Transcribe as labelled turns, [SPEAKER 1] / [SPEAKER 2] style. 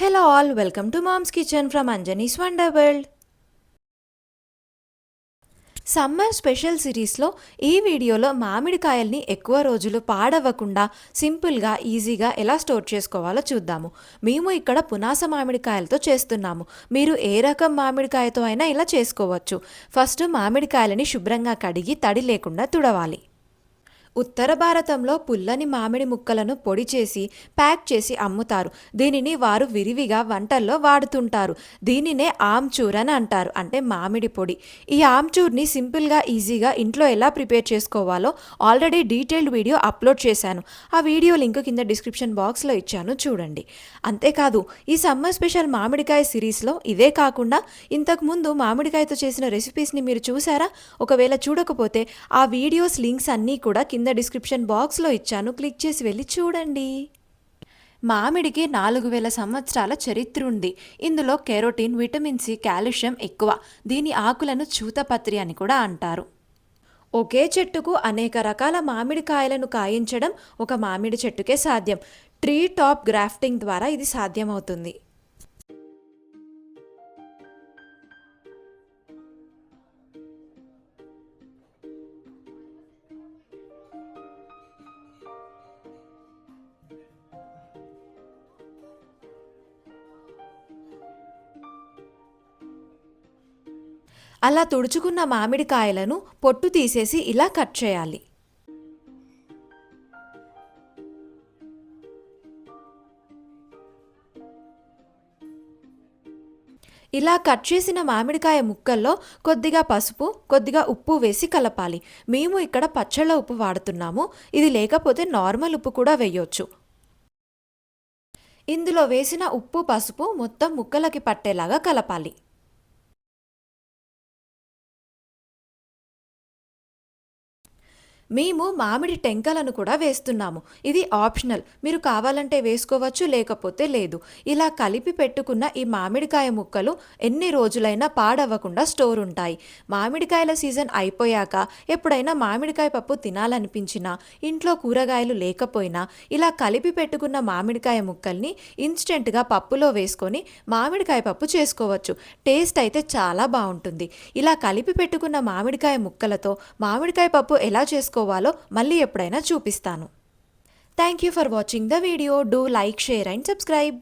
[SPEAKER 1] Hello all welcome to mom's kitchen from Anjani's wonder world summer special సిరీస్లో ఈ వీడియోలో మామిడికాయల్ని ఎక్కువ రోజులు పాడవ్వకుండా సింపుల్గా ఈజీగా ఎలా స్టోర్ చేసుకోవాలో చూద్దాము. మేము ఇక్కడ పునాస మామిడికాయలతో చేస్తున్నాము. మీరు ఏ రకం మామిడికాయతో అయినా ఇలా చేసుకోవచ్చు. ఫస్ట్ మామిడికాయలని శుభ్రంగా కడిగి తడి లేకుండా తుడవాలి. ఉత్తర భారతంలో పుల్లని మామిడి ముక్కలను పొడి చేసి ప్యాక్ చేసి అమ్ముతారు. దీనిని వారు విరివిగా వంటల్లో వాడుతుంటారు. దీనినే ఆమ్చూర్ అని అంటారు. అంటే మామిడి పొడి. ఈ ఆమ్చూర్ని సింపుల్గా ఈజీగా ఇంట్లో ఎలా ప్రిపేర్ చేసుకోవాలో ఆల్రెడీ డీటెయిల్డ్ వీడియో అప్లోడ్ చేశాను. ఆ వీడియో లింక్ కింద డిస్క్రిప్షన్ బాక్స్లో ఇచ్చాను. చూడండి. అంతేకాదు ఈ సమ్మర్ స్పెషల్ మామిడికాయ సిరీస్లో ఇదే కాకుండా ఇంతకుముందు మామిడికాయతో చేసిన రెసిపీస్ని మీరు చూసారా? ఒకవేళ చూడకపోతే ఆ వీడియోస్ లింక్స్ అన్నీ కూడా కింద డిస్క్రిప్షన్ బాక్స్లో ఇచ్చాను. క్లిక్ చేసి వెళ్ళి చూడండి. మామిడికి నాలుగు వేల సంవత్సరాల చరిత్ర ఉంది. ఇందులో కెరోటిన్ విటమిన్ సి కాల్షియం ఎక్కువ. దీని ఆకులను చూతపత్రి అని కూడా అంటారు. ఒకే చెట్టుకు అనేక రకాల మామిడికాయలను కాయించడం ఒక మామిడి చెట్టుకే సాధ్యం. ట్రీ టాప్ గ్రాఫ్టింగ్ ద్వారా ఇది సాధ్యమవుతుంది. అలా తుడుచుకున్న మామిడికాయలను పొట్టు తీసేసి ఇలా కట్ చేయాలి. ఇలా కట్ చేసిన మామిడికాయ ముక్కల్లో కొద్దిగా పసుపు కొద్దిగా ఉప్పు వేసి కలపాలి. మేము ఇక్కడ పచ్చళ్ళ ఉప్పు వాడుతున్నాము. ఇది లేకపోతే నార్మల్ ఉప్పు కూడా వేయొచ్చు. ఇందులో వేసిన ఉప్పు పసుపు మొత్తం ముక్కలకి పట్టేలాగా కలపాలి. మేము మామిడి టెంకలను కూడా వేస్తున్నాము. ఇది ఆప్షనల్. మీరు కావాలంటే వేసుకోవచ్చు లేకపోతే లేదు. ఇలా కలిపి పెట్టుకున్న ఈ మామిడికాయ ముక్కలు ఎన్ని రోజులైనా పాడవ్వకుండా స్టోర్ ఉంటాయి. మామిడికాయల సీజన్ అయిపోయాక ఎప్పుడైనా మామిడికాయ పప్పు తినాలనిపించినా ఇంట్లో కూరగాయలు లేకపోయినా ఇలా కలిపి పెట్టుకున్న మామిడికాయ ముక్కల్ని ఇన్స్టెంట్గా పప్పులో వేసుకొని మామిడికాయ పప్పు చేసుకోవచ్చు. టేస్ట్ అయితే చాలా బాగుంటుంది. ఇలా కలిపి పెట్టుకున్న మామిడికాయ ముక్కలతో మామిడికాయ పప్పు ఎలా చేసుకోవాలో మళ్ళీ ఎప్పుడైనా చూపిస్తాను. Thank you for watching the video do like share and subscribe